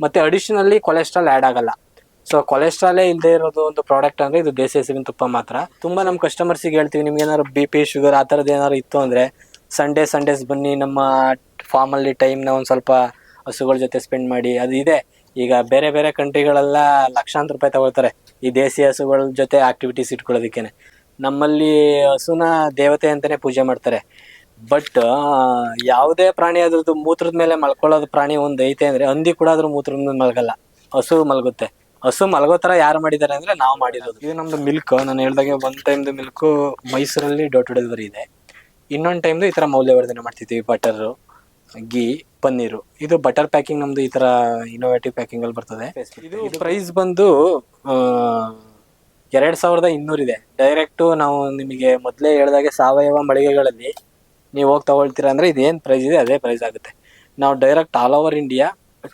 ಮತ್ತೆ additionally cholesterol add ಆಗಲ್ಲ. So ಕೊಲೆಸ್ಟ್ರಾಲೇ ಇಲ್ಲದೆ ಇರೋದು ಒಂದು ಪ್ರಾಡಕ್ಟ್ ಅಂದ್ರೆ ಇದು ದೇಸಿ ಹಸುವಿನ ತುಪ್ಪ ಮಾತ್ರ. ತುಂಬಾ ನಮ್ಮ ಕಸ್ಟಮರ್ಸಿಗೆ ಹೇಳ್ತೀವಿ, ನಿಮ್ಗೆ ಏನಾದ್ರು ಬಿ ಪಿ ಶುಗರ್ ಆ ಥರದ್ದು ಏನಾದ್ರು ಇತ್ತು ಅಂದ್ರೆ ಸಂಡೇ ಸಂಡೇಸ್ ಬನ್ನಿ, ನಮ್ಮ ಫಾರ್ಮಲ್ಲಿ ಟೈಮ್ನ ಒಂದು ಸ್ವಲ್ಪ ಹಸುಗಳ ಜೊತೆ ಸ್ಪೆಂಡ್ ಮಾಡಿ, ಅದು ಇದೆ. ಈಗ ಬೇರೆ ಬೇರೆ ಕಂಟ್ರಿಗಳೆಲ್ಲ ಲಕ್ಷಾಂತರ ರೂಪಾಯಿ ತಗೊಳ್ತಾರೆ ಈ ದೇಸಿ ಹಸುಗಳ ಜೊತೆ ಆಕ್ಟಿವಿಟೀಸ್ ಇಟ್ಕೊಳ್ಳೋದಕ್ಕೇನೆ. ನಮ್ಮಲ್ಲಿ ಹಸುನ ದೇವತೆ ಅಂತಾನೆ ಪೂಜೆ ಮಾಡ್ತಾರೆ. ಬಟ್ ಯಾವುದೇ ಪ್ರಾಣಿ ಅದ್ರದ್ದು ಮೂತ್ರದ ಮೇಲೆ ಮಲ್ಕೊಳ್ಳೋದು ಪ್ರಾಣಿ ಒಂದು ಐತೆ ಅಂದ್ರೆ ಹಂದಿ ಕೂಡ ಅದ್ರ ಮೂತ್ರದ ಮೇಲೆ ಮಲ್ಗಲ್ಲ. ಹಸು ಮಲಗುತ್ತೆ. ಹಸು ಮಲಗೋ ತರ ಯಾರು ಮಾಡಿದ್ದಾರೆ ಅಂದ್ರೆ ನಾವು ಮಾಡಿರೋದು. ಇದು ನಮ್ದು ಮಿಲ್ಕ್ ನಾನು ಹೇಳ್ದಾಗೆ ಒಂದ್ ಟೈಮ್ದು ಮಿಲ್ಕ್ ಮೈಸೂರಲ್ಲಿ ಡೋರ್ ಟು ಡೆಲಿವರಿ ಇದೆ. ಇನ್ನೊಂದು ಟೈಮ್ದು ಈ ತರ ಮೌಲ್ಯವರ್ಧನೆ ಮಾಡ್ತಿದ್ವಿ ಬಟರ್ ಗೀ ಪನ್ನೀರು. ಇದು ಬಟರ್ ಪ್ಯಾಕಿಂಗ್ ನಮ್ದು ಈ ತರ ಇನೋವೇಟಿವ್ ಪ್ಯಾಕಿಂಗ್ ಅಲ್ಲಿ ಬರ್ತದೆ. ಇದು ಪ್ರೈಸ್ ಬಂದು ಎರಡ್ ಸಾವಿರದ ಇನ್ನೂರಿದೆ ಡೈರೆಕ್ಟ್ ನಾವು ನಿಮಗೆ ಮೊದಲೇ ಹೇಳ್ದಾಗೆ ಸಾವಯವ ಮಳಿಗೆಗಳಲ್ಲಿ ನೀವು ಹೋಗಿ ತಗೊಳ್ತೀರಾ ಅಂದರೆ ಇದೇನು ಪ್ರೈಸ್ ಇದೆ ಅದೇ ಪ್ರೈಸ್ ಆಗುತ್ತೆ. ನಾವು direct all over India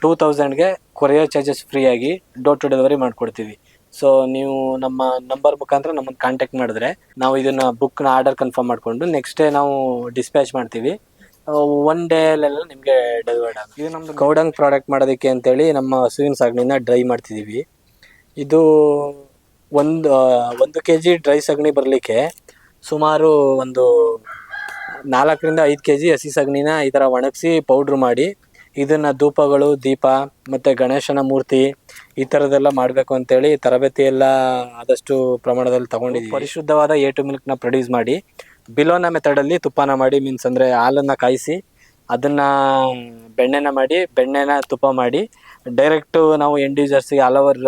two ತೌಸಂಡ್ಗೆ courier charges ಫ್ರೀಯಾಗಿ ಡೋರ್ ಟು ಡೆಲಿವರಿ ಮಾಡ್ಕೊಡ್ತೀವಿ. ಸೊ ನೀವು ನಮ್ಮ ನಂಬರ್ ಮುಖಾಂತರ ನಮ್ಮನ್ನು ಕಾಂಟ್ಯಾಕ್ಟ್ ಮಾಡಿದ್ರೆ ನಾವು ಇದನ್ನ ಬುಕ್ನ ಆರ್ಡರ್ ಕನ್ಫರ್ಮ್ ಮಾಡಿಕೊಂಡು ನೆಕ್ಸ್ಟ್ ಡೇ ನಾವು ಡಿಸ್ಪ್ಯಾಚ್ ಮಾಡ್ತೀವಿ. ಒನ್ ಡೇಲೆಲ್ಲ ನಿಮಗೆ ಡೆಲಿವರ್ಡ್ ಆಗುತ್ತೆ. ಇದು ನಮ್ದು ಗೌಡಂಗ್ ಪ್ರಾಡಕ್ಟ್ ಮಾಡೋದಕ್ಕೆ ಅಂತೇಳಿ ನಮ್ಮ ಹಸುವಿನ ಸಗಣಿನ ಡ್ರೈ ಮಾಡ್ತಿದ್ದೀವಿ ಇದು ಒಂದು ಒಂದು ಕೆ ಜಿ ಡ್ರೈ ಸಗಣಿ ಬರಲಿಕ್ಕೆ ಸುಮಾರು ಒಂದು ನಾಲ್ಕರಿಂದ ಐದು ಕೆ ಜಿ ಹಸಿ ಸಗಣಿನ ಈ ಥರ ಒಣಗಿಸಿ ಪೌಡ್ರ್ ಮಾಡಿ, ಇದನ್ನು ಧೂಪಗಳು, ದೀಪ ಮತ್ತು ಗಣೇಶನ ಮೂರ್ತಿ ಈ ಥರದ್ದೆಲ್ಲ ಮಾಡಬೇಕು ಅಂತೇಳಿ ತರಬೇತಿ ಎಲ್ಲ ಆದಷ್ಟು ಪ್ರಮಾಣದಲ್ಲಿ ತಗೊಂಡಿದ್ದೀವಿ ಪರಿಶುದ್ಧವಾದ ಎ ಟು ಮಿಲ್ಕ್ನ ಪ್ರೊಡ್ಯೂಸ್ ಮಾಡಿ, ಬಿಲೋನ ಮೆಥಡಲ್ಲಿ ತುಪ್ಪನ ಮಾಡಿ ಮೀನ್ಸ್ ಅಂದರೆ ಹಾಲನ್ನು ಕಾಯಿಸಿ, ಅದನ್ನು ಬೆಣ್ಣೆನ ಮಾಡಿ, ಬೆಣ್ಣೆನ ತುಪ್ಪ ಮಾಡಿ ಡೈರೆಕ್ಟು ನಾವು end ಯೂಸರ್ಸಿಗೆ all over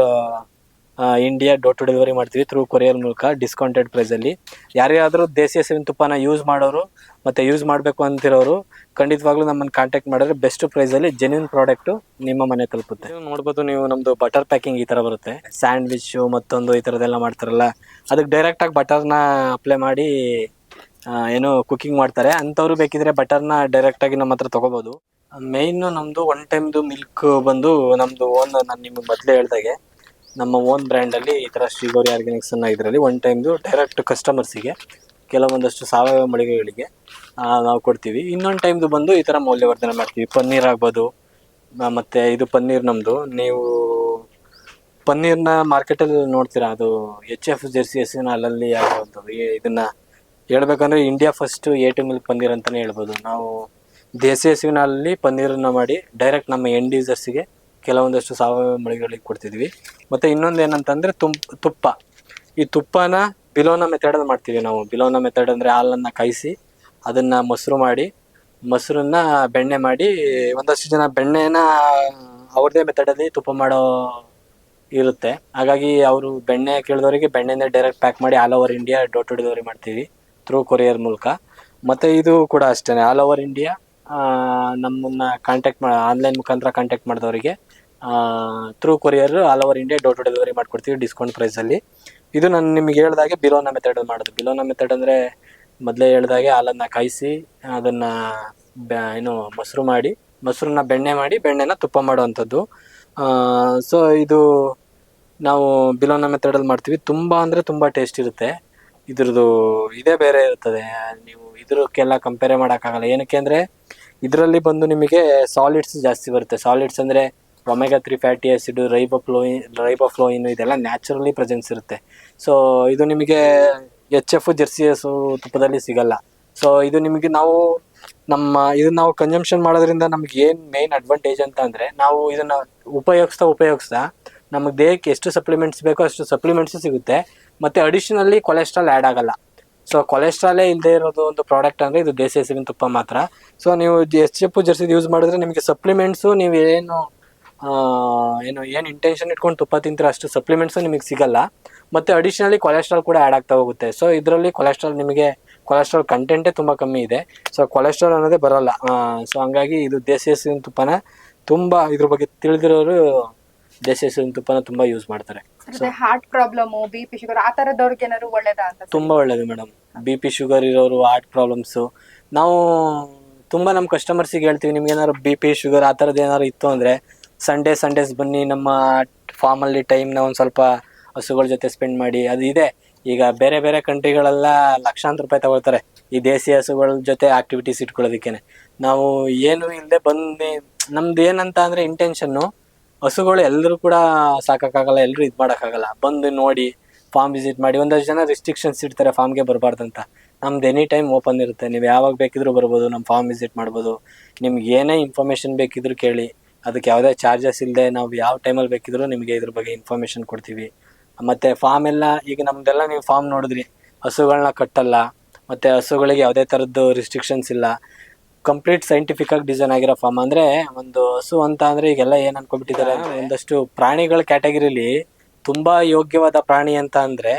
India door to delivery ಮಾಡ್ತೀವಿ ಥ್ರೂ ಕೊರಿಯರ್ ಮೂಲಕ ಡಿಸ್ಕೌಂಟೆಡ್ ಪ್ರೈಸಲ್ಲಿ ಯಾರ್ಯಾದರೂ ದೇಸಿ ಹಸುವಿನ ತುಪ್ಪನ ಯೂಸ್ ಮಾಡೋರು ಮತ್ತು ಯೂಸ್ ಮಾಡಬೇಕು ಅಂತಿರೋರು, ಖಂಡಿತವಾಗ್ಲೂ ನಮ್ಮನ್ನು ಕಾಂಟ್ಯಾಕ್ಟ್ ಮಾಡಿದ್ರೆ ಬೆಸ್ಟ್ ಪ್ರೈಸಲ್ಲಿ ಜೆನ್ಯೂನ್ ಪ್ರಾಡಕ್ಟು ನಿಮ್ಮ ಮನೆ ತಲುಪುತ್ತೆ. ನೋಡ್ಬೋದು ನೀವು ನಮ್ಮದು ಬಟರ್ ಪ್ಯಾಕಿಂಗ್ ಈ ಥರ ಬರುತ್ತೆ. ಸ್ಯಾಂಡ್ವಿಚ್ಚು ಮತ್ತೊಂದು ಈ ಥರದ್ದೆಲ್ಲ ಮಾಡ್ತಾರಲ್ಲ, ಅದಕ್ಕೆ ಡೈರೆಕ್ಟಾಗಿ ಬಟರ್ನ ಅಪ್ಲೈ ಮಾಡಿ ಏನು ಕುಕಿಂಗ್ ಮಾಡ್ತಾರೆ. ಅಂಥವ್ರು ಬೇಕಿದ್ರೆ ಬಟರ್ನ ಡೈರೆಕ್ಟಾಗಿ ನಮ್ಮ ಹತ್ರ ತೊಗೋಬೋದು. ಮೇಯ್ನು ನಮ್ಮದು ಒನ್ ಟೈಮ್ದು ಮಿಲ್ಕ್ ಬಂದು ನಮ್ಮದು ಓನ್ ನಾನು ನಿಮಗೆ ಮೊದಲೇ ಹೇಳ್ದಾಗೆ ನಮ್ಮ ಓನ್ ಬ್ರ್ಯಾಂಡಲ್ಲಿ ಈ ಥರ ಶ್ರೀಗೌರಿ ಆರ್ಗ್ಯಾನಿಕ್ಸ್ ಅನ್ನೋ ಇದರಲ್ಲಿ ಒನ್ ಟೈಮ್ದು ಡೈರೆಕ್ಟ್ ಕಸ್ಟಮರ್ಸಿಗೆ ಕೆಲವೊಂದಷ್ಟು ಸಾವಯವ ಮಳಿಗೆಗಳಿಗೆ ನಾವು ಕೊಡ್ತೀವಿ. ಇನ್ನೊಂದು ಟೈಮ್ದು ಬಂದು ಈ ಥರ ಮೌಲ್ಯವರ್ಧನೆ ಮಾಡ್ತೀವಿ. ಪನ್ನೀರ್ ಆಗ್ಬೋದು ಮತ್ತು ಇದು ಪನ್ನೀರ್ ನಮ್ಮದು ನೀವು ಪನ್ನೀರ್ನ ಮಾರ್ಕೆಟಲ್ಲಿ ನೋಡ್ತೀರಾ? ಅದು ಎಚ್ ಎಫ್ ಜೆರ್ಸಿ ಹಸಿನ ಅಲ್ಲಲ್ಲಿ ಆಗುವಂಥದ್ದು ಇದನ್ನು ಹೇಳ್ಬೇಕಂದ್ರೆ India first A to milk paneer ಅಂತಾನೆ ಹೇಳ್ಬೋದು. ನಾವು ದೇಸಿ ಹಸುವಿನಲ್ಲಿ ಪನ್ನೀರನ್ನು ಮಾಡಿ ಡೈರೆಕ್ಟ್ ನಮ್ಮ ಎಂಡ್ ಯೂಸರ್ಸಿಗೆ ಕೆಲವೊಂದಷ್ಟು ಸಾವಯವ ಮಳಿಗೆಗಳಿಗೆ ಕೊಡ್ತಿದ್ವಿ. ಮತ್ತೆ ಇನ್ನೊಂದು ಏನಂತಂದ್ರೆ ತುಂ, ತುಪ್ಪ. ಈ ತುಪ್ಪನ ಬಿಲೋನ ಮೆಥಡಲ್ಲಿ ಮಾಡ್ತೀವಿ ನಾವು. ಬಿಲೋನ ಮೆಥಡ್ ಅಂದ್ರೆ ಹಾಲನ್ನ ಕಾಯಿಸಿ, ಅದನ್ನ ಮೊಸರು ಮಾಡಿ, ಮೊಸರನ್ನ ಬೆಣ್ಣೆ ಮಾಡಿ, ಒಂದಷ್ಟು ಜನ ಬೆಣ್ಣೆನ ಅವ್ರದೇ ಮೆಥಡಲ್ಲಿ ತುಪ್ಪ ಮಾಡೋ ಇರುತ್ತೆ. ಹಾಗಾಗಿ ಅವರು ಬೆಣ್ಣೆ ಕೇಳಿದವರಿಗೆ ಬೆಣ್ಣೆನೇ ಡೈರೆಕ್ಟ್ ಪ್ಯಾಕ್ ಮಾಡಿ all over India door to delivery ಮಾಡ್ತೀವಿ ಥ್ರೂ ಕೊರಿಯರ್ ಮೂಲಕ. ಮತ್ತು ಇದು ಕೂಡ ಅಷ್ಟೇ ಆಲ್ ಓವರ್ ಇಂಡಿಯಾ ನಮ್ಮನ್ನ ಕಾಂಟ್ಯಾಕ್ಟ್ ಆನ್ಲೈನ್ ಮುಖಾಂತರ ಕಾಂಟ್ಯಾಕ್ಟ್ ಮಾಡಿದವರಿಗೆ through courier all over India door to delivery ಮಾಡ್ಕೊಡ್ತೀವಿ ಡಿಸ್ಕೌಂಟ್ ಪ್ರೈಸಲ್ಲಿ ಇದು ನಾನು ನಿಮಗೆ ಹೇಳ್ದಾಗೆ ಬಿಲೋನ ಮೆಥಡ್ ಮಾಡೋದು. ಬಿಲೋನ ಮೆಥಡ್ ಅಂದರೆ ಮೊದಲೇ ಹೇಳಿದಾಗೆ ಹಾಲನ್ನು ಕಾಯಿಸಿ, ಅದನ್ನು ಏನು ಮೊಸರು ಮಾಡಿ, ಮೊಸರನ್ನ ಬೆಣ್ಣೆ ಮಾಡಿ, ಬೆಣ್ಣೆನ ತುಪ್ಪ ಮಾಡುವಂಥದ್ದು. ಸೊ ಇದು ನಾವು ಬಿಲೋನ ಮೆಥಡಲ್ಲಿ ಮಾಡ್ತೀವಿ. ತುಂಬ ಅಂದರೆ ತುಂಬ ಟೇಸ್ಟ್ ಇರುತ್ತೆ. ಇದ್ರದ್ದು ಇದೇ ಬೇರೆ ಇರ್ತದೆ. ನೀವು ಇದ್ರಕ್ಕೆಲ್ಲ ಕಂಪೇರ್ ಮಾಡೋಕ್ಕಾಗಲ್ಲ. ಏನಕ್ಕೆ ಅಂದರೆ, ಇದರಲ್ಲಿ ಬಂದು ನಿಮಗೆ ಸಾಲಿಡ್ಸ್ ಜಾಸ್ತಿ ಬರುತ್ತೆ. ಸಾಲಿಡ್ಸ್ ಅಂದರೆ omega three fatty acid riboflavin riboflavin ಇದೆಲ್ಲ ನ್ಯಾಚುರಲಿ ಪ್ರೆಸೆನ್ಸ್ ಇರುತ್ತೆ. ಸೊ ಇದು ನಿಮಗೆ ಎಚ್ ಎಫ್ ಜೆರ್ಸಿ ತುಪ್ಪದಲ್ಲಿ ಸಿಗಲ್ಲ. ಸೊ ಇದು ನಿಮಗೆ ನಾವು ನಮ್ಮ ಇದನ್ನ ನಾವು ಕನ್ಸಂಪ್ಷನ್ ಮಾಡೋದ್ರಿಂದ ನಮ್ಗೆ ಏನು ಮೇನ್ ಅಡ್ವಾಂಟೇಜ್ ಅಂತ ಅಂದರೆ ನಾವು ಇದನ್ನ ಉಪಯೋಗಿಸ್ತಾ ಉಪಯೋಗಿಸ್ತಾ ನಮಗೆ ದೇಹಕ್ಕೆ ಎಷ್ಟು ಸಪ್ಲಿಮೆಂಟ್ಸ್ ಬೇಕೋ ಅಷ್ಟು ಸಪ್ಲಿಮೆಂಟ್ಸ್ ಸಿಗುತ್ತೆ. ಮತ್ತೆ ಅಡಿಷನಲ್ಲಿ ಕೊಲೆಸ್ಟ್ರಾಲ್ ಆ್ಯಡ್ ಆಗಲ್ಲ. ಸೊ ಕೊಲೆಸ್ಟ್ರಾಲೇ ಇಲ್ಲದೆ ಇರೋದು ಒಂದು ಪ್ರಾಡಕ್ಟ್ ಅಂದರೆ ಇದು ದೇಸಿ ಹಸುವಿನ ತುಪ್ಪ ಮಾತ್ರ. ಸೊ ನೀವು ಎಚ್ ಎಫ್ ಜರ್ಸಿದು ಯೂಸ್ ಮಾಡಿದ್ರೆ ನಿಮಗೆ ಸಪ್ಲಿಮೆಂಟ್ಸು ನೀವು ಏನು ಏನು ಏನು ಇಂಟೆನ್ಷನ್ ಇಟ್ಕೊಂಡು ತುಪ್ಪ ತಿಂತೀರ ಅಷ್ಟು ಸಪ್ಲಿಮೆಂಟ್ಸು ನಿಮಗೆ ಸಿಗಲ್ಲ. ಮತ್ತೆ ಅಡಿಷನಲಿ ಕೊಲೆಸ್ಟ್ರಾಲ್ ಕೂಡ ಆ್ಯಡ್ ಆಗ್ತಾ ಹೋಗುತ್ತೆ. ಸೊ ಇದರಲ್ಲಿ ಕೊಲೆಸ್ಟ್ರಾಲ್ ನಿಮಗೆ ಕೊಲೆಸ್ಟ್ರಾಲ್ ಕಂಟೆಂಟೇ ತುಂಬ ಕಮ್ಮಿ ಇದೆ. ಸೊ ಕೊಲೆಸ್ಟ್ರಾಲ್ ಅನ್ನೋದೇ ಬರೋಲ್ಲ. ಸೊ ಹಂಗಾಗಿ ಇದು ದೇಸಿ ಹಸುವಿನ ತುಪ್ಪನ ತುಂಬ ಇದ್ರ ಬಗ್ಗೆ ತಿಳಿದಿರೋರು ದೇಸಿ ಹಸುವಿನ ತುಪ್ಪನ ತುಂಬ ಯೂಸ್ ಮಾಡ್ತಾರೆ. Heart problem B P sugar ಆ ಥರದವ್ರಿಗೆ ಏನಾದ್ರು ಒಳ್ಳೇದಾ ಅಂತ ತುಂಬ ಒಳ್ಳೇದು ಮೇಡಮ್. ಬಿ ಪಿ ಶುಗರ್ ಇರೋರು ಹಾರ್ಟ್ ಪ್ರಾಬ್ಲಮ್ಸು ನಾವು ತುಂಬ ನಮ್ಮ ಕಸ್ಟಮರ್ಸಿಗೆ ಹೇಳ್ತೀವಿ ನಿಮ್ಗೆ ಏನಾದ್ರು ಬಿ ಪಿ ಶುಗರ್ ಆ ಥರದ್ದು ಏನಾದ್ರು ಇತ್ತು ಅಂದರೆ ಸಂಡೇ ಸಂಡೇಸ್ ಬನ್ನಿ, ನಮ್ಮ ಫಾರ್ಮಲ್ಲಿ ಟೈಮ್ನ ಒಂದು ಸ್ವಲ್ಪ ಹಸುಗಳ ಜೊತೆ ಸ್ಪೆಂಡ್ ಮಾಡಿ. ಅದು ಇದೆ. ಈಗ ಬೇರೆ ಬೇರೆ ಕಂಟ್ರಿಗಳೆಲ್ಲ ಲಕ್ಷಾಂತರ ರೂಪಾಯಿ ತಗೊಳ್ತಾರೆ. ಈ ದೇಸಿ ಹಸುಗಳ ಜೊತೆ ಆಕ್ಟಿವಿಟೀಸ್ ಇಟ್ಕೊಳ್ಳೋದಕ್ಕೇನೆ. ನಾವು ಏನು ಇಲ್ಲದೆ ಬಂದು, ನಮ್ದು ಏನಂತ ಅಂದರೆ ಇಂಟೆನ್ಷನ್ನು ಹಸುಗಳು ಎಲ್ಲರೂ ಕೂಡ ಸಾಕೋಕ್ಕಾಗಲ್ಲ ಎಲ್ಲರೂ ಇದು ಮಾಡೋಕ್ಕಾಗಲ್ಲ. ಬಂದು ನೋಡಿ ಫಾರ್ಮ್ ವಿಸಿಟ್ ಮಾಡಿ, ಒಂದಷ್ಟು ಜನ ರಿಸ್ಟ್ರಿಕ್ಷನ್ಸ್ ಇಡ್ತಾರೆ ಫಾರ್ಮ್ಗೆ ಬರಬಾರ್ದಂತ. ನಮ್ದು ಎನಿ ಟೈಮ್ ಓಪನ್ ಇರುತ್ತೆ. ನೀವು ಯಾವಾಗ ಬೇಕಿದ್ರೂ ಬರ್ಬೋದು ನಮ್ಮ ಫಾರ್ಮ್ ವಿಸಿಟ್ ಮಾಡ್ಬೋದು. ನಿಮ್ಗೆ ಏನೇ ಇನ್ಫಾರ್ಮೇಷನ್ ಬೇಕಿದ್ರೂ ಕೇಳಿ. ಅದಕ್ಕೆ ಯಾವುದೇ ಚಾರ್ಜಸ್ ಇಲ್ಲದೆ ನಾವು ಯಾವ ಟೈಮಲ್ಲಿ ಬೇಕಿದ್ರೂ ನಿಮಗೆ ಇದ್ರ ಬಗ್ಗೆ ಇನ್ಫಾರ್ಮೇಷನ್ ಕೊಡ್ತೀವಿ. ಮತ್ತು ಫಾರ್ಮ್ ಎಲ್ಲ ಈಗ ನಮ್ದೆಲ್ಲ ನೀವು ಫಾರ್ಮ್ ನೋಡಿದ್ರಿ. ಹಸುಗಳನ್ನ ಕಟ್ಟಲ್ಲ ಮತ್ತು ಹಸುಗಳಿಗೆ ಯಾವುದೇ ಥರದ್ದು ರಿಸ್ಟ್ರಿಕ್ಷನ್ಸ್ ಇಲ್ಲ. ಕಂಪ್ಲೀಟ್ ಸೈಂಟಿಫಿಕ್ ಆಗಿ ಡಿಸೈನ್ ಆಗಿರೋ ಫಾರ್ಮ್ ಅಂದರೆ ಒಂದು ಹಸು ಅಂತ ಅಂದರೆ ಈಗೆಲ್ಲ ಏನು ಅನ್ಕೊಂಡ್ಬಿಟ್ಟಿದ್ದಾರೆ ಅಂದರೆ ಒಂದಷ್ಟು ಪ್ರಾಣಿಗಳ ಕ್ಯಾಟಗರಿಲಿ ತುಂಬ ಯೋಗ್ಯವಾದ ಪ್ರಾಣಿ ಅಂತ ಅಂದರೆ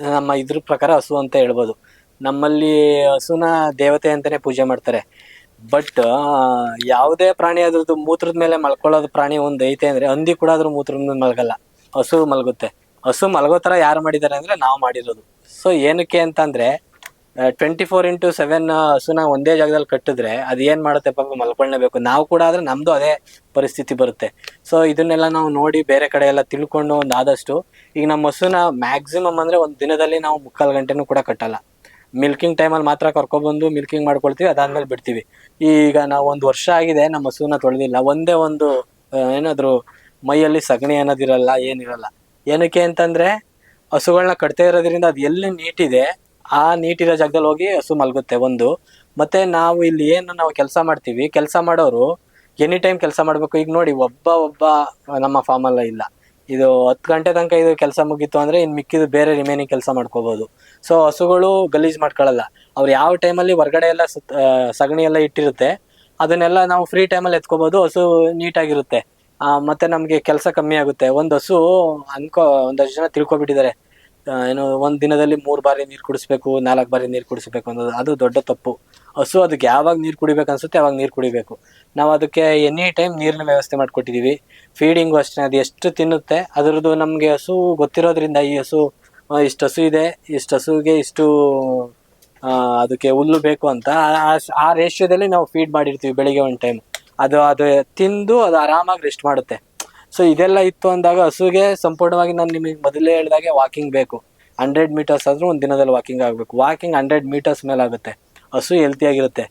ನಮ್ಮ ಇದ್ರ ಪ್ರಕಾರ ಹಸು ಅಂತ ಹೇಳ್ಬೋದು. ನಮ್ಮಲ್ಲಿ ಹಸುನ ದೇವತೆ ಅಂತಲೇ ಪೂಜೆ ಮಾಡ್ತಾರೆ. ಬಟ್ ಯಾವುದೇ ಪ್ರಾಣಿ ಅದ್ರದ್ದು ಮೂತ್ರದ ಮೇಲೆ ಮಲ್ಕೊಳ್ಳೋದು ಪ್ರಾಣಿ ಒಂದು ಐತೆ ಅಂದ್ರೆ ಹಂದಿ ಕೂಡ ಅದ್ರ ಮೂತ್ರದ ಮೇಲೆ ಮಲ್ಗಲ್ಲ. ಹಸು ಮಲಗುತ್ತೆ. ಹಸು ಮಲಗೋ ತರ ಯಾರು ಮಾಡಿದ್ದಾರೆ ಅಂದ್ರೆ ನಾವು ಮಾಡಿರೋದು. ಸೊ ಏನಕ್ಕೆ ಅಂತಂದ್ರೆ ಟ್ವೆಂಟಿ ಫೋರ್ ಇಂಟು ಸೆವೆನ್ ಹಸುನ ಒಂದೇ ಜಾಗದಲ್ಲಿ ಕಟ್ಟಿದ್ರೆ ಅದು ಏನ್ ಮಾಡುತ್ತೆ ಪಾಪ ಮಲ್ಕೊಳ್ಳೇಬೇಕು ನಾವು ಕೂಡ ಆದ್ರೆ ನಮ್ದು ಅದೇ ಪರಿಸ್ಥಿತಿ ಬರುತ್ತೆ. ಸೊ ಇದನ್ನೆಲ್ಲ ನಾವು ನೋಡಿ ಬೇರೆ ಕಡೆ ಎಲ್ಲ ತಿಳ್ಕೊಂಡು ಒಂದು ಆದಷ್ಟು, ಈಗ ನಮ್ಮ ಹಸುನ ಮ್ಯಾಕ್ಸಿಮಮ್ ಅಂದ್ರೆ ಒಂದು ದಿನದಲ್ಲಿ ನಾವು ಮುಕ್ಕಾಲು ಗಂಟೆನೂ ಕೂಡ ಕಟ್ಟಲ್ಲ. ಮಿಲ್ಕಿಂಗ್ ಟೈಮಲ್ಲಿ ಮಾತ್ರ ಕರ್ಕೊಬಂದು ಮಿಲ್ಕಿಂಗ್ ಮಾಡ್ಕೊಳ್ತೀವಿ, ಅದಾದ್ಮೇಲೆ ಬಿಡ್ತೀವಿ. ಈಗ ನಾವು ಒಂದು ವರ್ಷ ಆಗಿದೆ, ನಮ್ಮ ಹಸುನ ತೊಳೆದಿಲ್ಲ. ಒಂದೇ ಒಂದು ಏನಾದರೂ ಏನಾದ್ರು ಮೈಯಲ್ಲಿ ಸಗಣಿ ಅನ್ನೋದಿರಲ್ಲ, ಏನಿರಲ್ಲ. ಏನಕ್ಕೆ ಅಂತಂದ್ರೆ ಹಸುಗಳನ್ನ ಕಟ್ತಾ ಇರೋದ್ರಿಂದ ಅದು ಎಲ್ಲಿ ನೀಟಿದೆ, ಆ ನೀಟಿರೋ ಜಾಗದಲ್ಲಿ ಹೋಗಿ ಹಸು ಮಲಗುತ್ತೆ ಒಂದು. ಮತ್ತೆ ನಾವು ಇಲ್ಲಿ ಏನು ನಾವು ಕೆಲಸ ಮಾಡ್ತೀವಿ, ಕೆಲಸ ಮಾಡೋರು, ಎನಿ ಟೈಮ್ ಕೆಲಸ ಮಾಡಬೇಕು. ಈಗ ನೋಡಿ, ಒಬ್ಬ ಒಬ್ಬ ನಮ್ಮ ಫಾರ್ಮಲ್ಲ ಇಲ್ಲ. ಇದು ಹತ್ತು ಗಂಟೆ ತನಕ ಇದು ಕೆಲಸ ಮುಗೀತು ಅಂದ್ರೆ ಇನ್ನು ಮಿಕ್ಕಿದು ಬೇರೆ ರಿಮೈನಿಂಗ್ ಕೆಲಸ ಮಾಡ್ಕೋಬಹುದು ಸೊ ಹಸುಗಳು ಗಲೀಜು ಮಾಡ್ಕೊಳ್ಳಲ್ಲ ಅವ್ರು ಯಾವ ಟೈಮಲ್ಲಿ ಹೊರಗಡೆ ಎಲ್ಲ ಸಗಣಿ ಎಲ್ಲ ಇಟ್ಟಿರುತ್ತೆ, ಅದನ್ನೆಲ್ಲ ನಾವು ಫ್ರೀ ಟೈಮಲ್ಲಿ ಎತ್ಕೋಬಹುದು ಹಸು ನೀಟಾಗಿರುತ್ತೆ ಮತ್ತೆ ನಮಗೆ ಕೆಲಸ ಕಮ್ಮಿ ಆಗುತ್ತೆ. ಒಂದು ಹಸು ಅನ್ಕೋ ಒಂದಷ್ಟು ಜನ ತಿಳ್ಕೊಬಿಟ್ಟಿದ್ದಾರೆ. ಏನು ಒಂದು ದಿನದಲ್ಲಿ ಮೂರು ಬಾರಿ ನೀರು ಕುಡಿಸ್ಬೇಕು, ನಾಲ್ಕು ಬಾರಿ ನೀರು ಕುಡಿಸ್ಬೇಕು ಅನ್ನೋದು, ಅದು ದೊಡ್ಡ ತಪ್ಪು. ಹಸು ಅದಕ್ಕೆ ಯಾವಾಗ ನೀರು ಕುಡಿಬೇಕು ಅನ್ಸುತ್ತೆ ಅವಾಗ ನೀರು ಕುಡಿಬೇಕು. ನಾವು ಅದಕ್ಕೆ ಎನಿ ಟೈಮ್ ನೀರಿನ ವ್ಯವಸ್ಥೆ ಮಾಡಿಕೊಟ್ಟಿದ್ದೀವಿ ಫೀಡಿಂಗು ಅಷ್ಟೇ, ಅದು ಎಷ್ಟು ತಿನ್ನುತ್ತೆ, ಅದರದ್ದು ನಮಗೆ ಹಸು ಗೊತ್ತಿರೋದ್ರಿಂದ ಈ ಹಸು ಇಷ್ಟು ಹಸು ಇದೆ, ಇಷ್ಟು ಹಸುಗೆ ಇಷ್ಟು ಅದಕ್ಕೆ ಹುಲ್ಲು ಬೇಕು ಅಂತ. ಆ ರೇಷ್ಯೋದಲ್ಲಿ ನಾವು ಫೀಡ್ ಮಾಡಿರ್ತೀವಿ ಬೆಳಿಗ್ಗೆ ಒಂದು ಟೈಮ್ ಅದು ಅದು ತಿಂದು ಅದು ಆರಾಮಾಗಿ ರೆಸ್ಟ್ ಮಾಡುತ್ತೆ. ಸೊ ಇದೆಲ್ಲ ಇತ್ತು ಅಂದಾಗ ಹಸುಗೆ ಸಂಪೂರ್ಣವಾಗಿ ನಾನು ನಿಮಗೆ ಮೊದಲೇ ಹೇಳಿದಾಗೆ ವಾಕಿಂಗ್ ಬೇಕು. ಹಂಡ್ರೆಡ್ ಮೀಟರ್ಸ್ ಆದರೂ ಒಂದು ದಿನದಲ್ಲಿ ವಾಕಿಂಗ್ ಆಗಬೇಕು. ವಾಕಿಂಗ್ ಹಂಡ್ರೆಡ್ ಮೀಟರ್ಸ್ ಮೇಲೆ ಆಗುತ್ತೆ ಹಸು ಹೆಲ್ತಿಯಾಗಿರುತ್ತೆ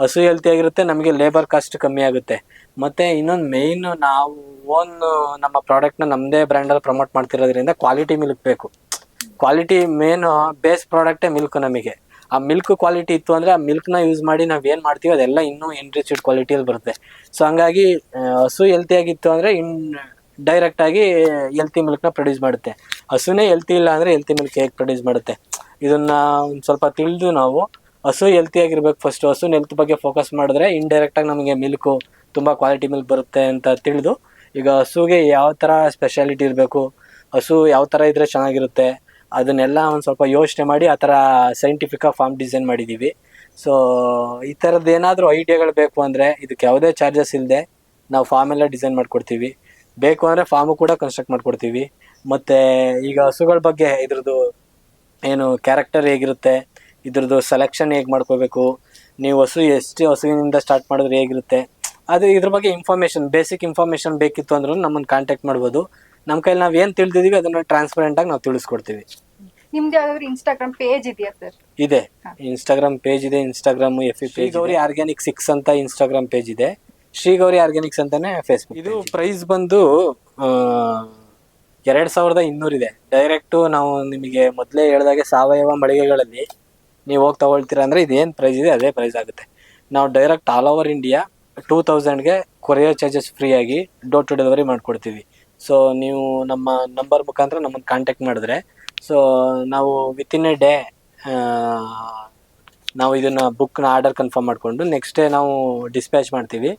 ಹಸು ಹೆಲ್ತಿಯಾಗಿರುತ್ತೆ ನಮಗೆ ಲೇಬರ್ ಕಾಸ್ಟ್ ಕಮ್ಮಿ ಆಗುತ್ತೆ. ಮತ್ತೆ ಇನ್ನೊಂದು ಮೇಯ್ನ್ ನಾವು ಓನ್ ನಮ್ಮ ಪ್ರಾಡಕ್ಟ್ನ ನಮ್ಮದೇ ಬ್ರ್ಯಾಂಡಲ್ಲಿ ಪ್ರಮೋಟ್ ಮಾಡ್ತಿರೋದ್ರಿಂದ ಕ್ವಾಲಿಟಿ ಮಿಲ್ಕ್ ಬೇಕು. ಕ್ವಾಲಿಟಿ ಮೇನ್ ಬೇಸ್ ಪ್ರಾಡಕ್ಟೇ ಮಿಲ್ಕ್ ನಮಗೆ. ಆ ಮಿಲ್ಕ್ ಕ್ವಾಲಿಟಿ ಇತ್ತು ಅಂದ್ರೆ ಆ ಮಿಲ್ಕ್ನ ಯೂಸ್ ಮಾಡಿ ನಾವು ಏನು ಮಾಡ್ತೀವಿ ಅದೆಲ್ಲ ಇನ್ನೂ ಎನ್ರಿಚ್ಡ್ ಕ್ವಾಲಿಟಿಯಲ್ಲಿ ಬರುತ್ತೆ. ಸೊ ಹಂಗಾಗಿ ಹಸು ಹೆಲ್ತಿ ಆಗಿತ್ತು ಅಂದ್ರೆ ಇನ್ ಡೈರೆಕ್ಟ್ ಆಗಿ ಹೆಲ್ತಿ ಮಿಲ್ಕ್ನ ಪ್ರೊಡ್ಯೂಸ್ ಮಾಡುತ್ತೆ. ಹಸುನೇ ಹೆಲ್ತಿ ಇಲ್ಲ ಅಂದ್ರೆ ಎಲ್ತಿ ಮಿಲ್ಕ್ ಹೇಗೆ ಪ್ರೊಡ್ಯೂಸ್ ಮಾಡುತ್ತೆ? ಇದನ್ನ ಒಂದು ಸ್ವಲ್ಪ ತಿಳಿದು ನಾವು. ಹಸು ಹೆಲ್ತಿ ಆಗಿರ್ಬೇಕು ಫಸ್ಟ್ ಹಸು ಹೆಲ್ತ್ ಬಗ್ಗೆ ಫೋಕಸ್ ಮಾಡಿದ್ರೆ ಇಂಡೈರೆಕ್ಟ್ ಆಗಿ ನಮಗೆ ಮಿಲ್ಕು ತುಂಬಾ ಕ್ವಾಲಿಟಿ ಮಿಲ್ಕ್ ಬರುತ್ತೆ ಅಂತ ತಿಳಿದು, ಈಗ ಹಸುಗೆ ಯಾವ ತರ ಸ್ಪೆಷಾಲಿಟಿ ಇರಬೇಕು, ಹಸು ಯಾವ ತರ ಇದ್ರೆ ಚೆನ್ನಾಗಿರುತ್ತೆ, ಅದನ್ನೆಲ್ಲ ಒಂದು ಸ್ವಲ್ಪ ಯೋಚನೆ ಮಾಡಿ ಆ ಥರ ಸೈಂಟಿಫಿಕ್ ಫಾರ್ಮ್ ಡಿಸೈನ್ ಮಾಡಿದ್ದೀವಿ ಸೊ ಈ ಥರದ್ದು ಏನಾದರೂ ಐಡಿಯಾಗಳು ಬೇಕು ಅಂದರೆ ಇದಕ್ಕೆ ಯಾವುದೇ ಚಾರ್ಜಸ್ ಇಲ್ಲದೆ ನಾವು ಫಾರ್ಮ್ ಎಲ್ಲ ಡಿಸೈನ್ ಮಾಡ್ಕೊಡ್ತೀವಿ. ಬೇಕು ಅಂದರೆ ಫಾರ್ಮು ಕೂಡ ಕನ್ಸ್ಟ್ರಕ್ಟ್ ಮಾಡ್ಕೊಡ್ತೀವಿ. ಮತ್ತು ಈಗ ಹಸುಗಳ ಬಗ್ಗೆ ಇದ್ರದ್ದು ಏನು ಕ್ಯಾರೆಕ್ಟರ್ ಹೇಗಿರುತ್ತೆ ಇದ್ರದ್ದು ಸೆಲೆಕ್ಷನ್ ಹೇಗೆ ಮಾಡ್ಕೋಬೇಕು? ನೀವು ಹಸು ಎಷ್ಟು ಹಸುವಿನಿಂದ ಸ್ಟಾರ್ಟ್ ಮಾಡಿದ್ರೆ ಹೇಗಿರುತ್ತೆ? ಅದು ಇದ್ರ ಬಗ್ಗೆ ಇನ್ಫಾರ್ಮೇಷನ್ ಬೇಸಿಕ್ ಇನ್ಫಾರ್ಮೇಷನ್ ಬೇಕಿತ್ತು ಅಂದ್ರೂ ನಮ್ಮನ್ನು ಕಾಂಟ್ಯಾಕ್ಟ್ ಮಾಡ್ಬೋದು. ನಮ್ಮ ಕೈಲಿ ನಾವು ಏನು ತಿಳಿದಿದ್ದೀವಿ ಅದನ್ನು ಟ್ರಾನ್ಸ್ಪರೆಂಟ್ ಆಗಿ ನಾವು ತಿಳಿಸ್ಕೊಡ್ತೀವಿ. ನಿಮ್ದು ಯಾವ್ದಾದ್ರು ಇನ್ಸ್ಟಾಗ್ರಾಮ್ ಪೇಜ್ ಇದೆಯಾ ಸರ್ ಇದೆ. ಇನ್ಸ್ಟಾಗ್ರಾಮ್ ಪೇಜ್ ಇದೆ Instagram F E page Gauri organic six ಅಂತ ಇನ್ಸ್ಟಾಗ್ರಾಮ್ ಪೇಜ್ ಇದೆ. ಶ್ರೀ ಗೌರಿ ಆರ್ಗ್ಯಾನಿಕ್ಸ್ ಅಂತಾನೆ ಫೇಸ್ಬುಕ್ ಇದು ಪ್ರೈಸ್ ಬಂದು ಎರಡು ಎರಡ್ ಸಾವಿರದ ಇನ್ನೂರು ಇದೆ. ಡೈರೆಕ್ಟ್ ನಾವು ನಿಮಗೆ ಮೊದಲೇ ಹೇಳಿದಾಗೆ ಸಾವಯವ ಮಳಿಗೆಗಳಲ್ಲಿ ನೀವು ಹೋಗಿ ತಗೊಳ್ತೀರ ಅಂದ್ರೆ ಇದೇನು ಪ್ರೈಸ್ ಇದೆ, ಅದೇ ಪ್ರೈಸ್ ಆಗುತ್ತೆ. ನಾವು direct all over India two ತೌಸಂಡ್ಗೆ courier charges free ಆಗಿ ಡೋರ್ ಟು ಡೆಲಿವರಿ ಮಾಡ್ಕೊಡ್ತೀವಿ. ಸೊ ನೀವು ನಮ್ಮ ನಂಬರ್ ಮುಖಾಂತರ ನಮ್ಮನ್ನು ಕಾಂಟ್ಯಾಕ್ಟ್ ಮಾಡಿದ್ರೆ ಸೊ ನಾವು ವಿತಿನ್ ಎ ಡೇ ನಾವು ಇದನ್ನ ಬುಕ್ನ ಆರ್ಡರ್ ಕನ್ಫರ್ಮ್ ಮಾಡಿಕೊಂಡು ನೆಕ್ಸ್ಟ್ ಡೇ ನಾವು ಡಿಸ್ಪ್ಯಾಚ್ ಮಾಡ್ತೀವಿ.